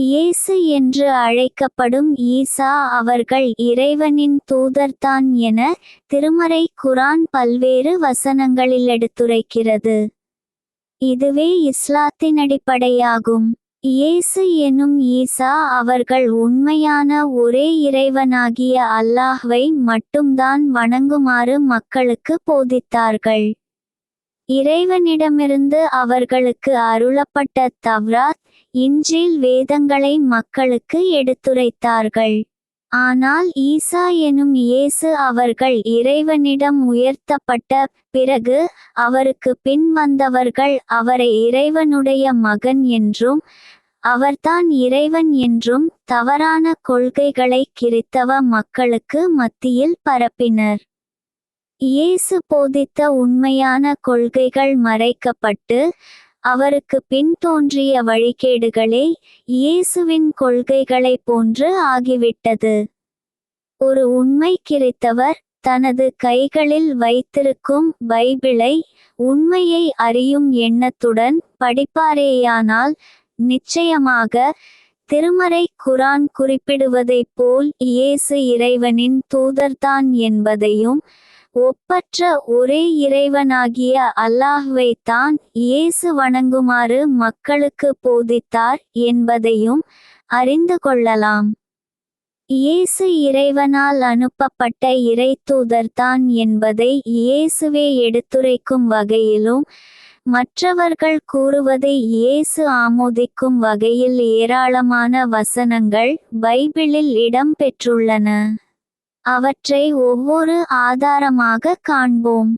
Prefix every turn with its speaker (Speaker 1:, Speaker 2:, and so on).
Speaker 1: இயேசு என்று அழைக்கப்படும் ஈசா அவர்கள் இறைவனின் தூதர்தான் என திருமறை குரான் பல்வேறு வசனங்களில் எடுத்துரைக்கிறது. இதுவே இஸ்லாத்தின் அடிப்படையாகும். இயேசு எனும் ஈசா அவர்கள் உண்மையான ஒரே இறைவனாகிய அல்லாஹ்வை மட்டும்தான் வணங்குமாறு மக்களுக்கு போதித்தார்கள். இறைவனிடமிருந்து அவர்களுக்கு அருளப்பட்ட தவ்ராத் இன்றில் வேதங்களை மக்களுக்கு எடுத்துரைத்தார்கள். ஆனால் ஈசா எனும் இயேசு அவர்கள் இறைவனிடம் உயர்த்தப்பட்ட பிறகு அவருக்கு பின் வந்தவர்கள் அவரை இறைவனுடைய மகன் என்றும் அவர்தான் இறைவன் என்றும் தவறான கொள்கைகளை கிறித்தவ மக்களுக்கு மத்தியில் பரப்பினர். இயேசு போதித்த உண்மையான கொள்கைகள் மறைக்கப்பட்டு அவருக்கு பின் தோன்றிய வழிகேடுகளே இயேசுவின் கொள்கைகளைப் போன்று ஆகிவிட்டது. ஒரு உண்மை கிறித்தவர் தனது கைகளில் வைத்திருக்கும் பைபிளை உண்மையை அறியும் எண்ணத்துடன் படிப்பாரேயானால் நிச்சயமாக திருமறை குரான் குறிப்பிடுவதைப் போல் இயேசு இறைவனின் தூதர்தான் என்பதையும் ஒப்பற்ற ஒரே இறைவனாகிய அல்லாஹ்வை தான் இயேசு வணங்குமாறு மக்களுக்கு போதித்தார் என்பதையும் அறிந்து கொள்ளலாம். இயேசு இறைவனால் அனுப்பப்பட்ட இறைத்தூதர்தான் என்பதை இயேசுவே எடுத்துரைக்கும் வகையிலும் மற்றவர்கள் கூறுவதை இயேசு ஆமோதிக்கும் வகையில் ஏராளமான வசனங்கள் பைபிளில் இடம்பெற்றுள்ளன அவற்றை ஒவ்வொரு ஆதாரமாக காண்போம்.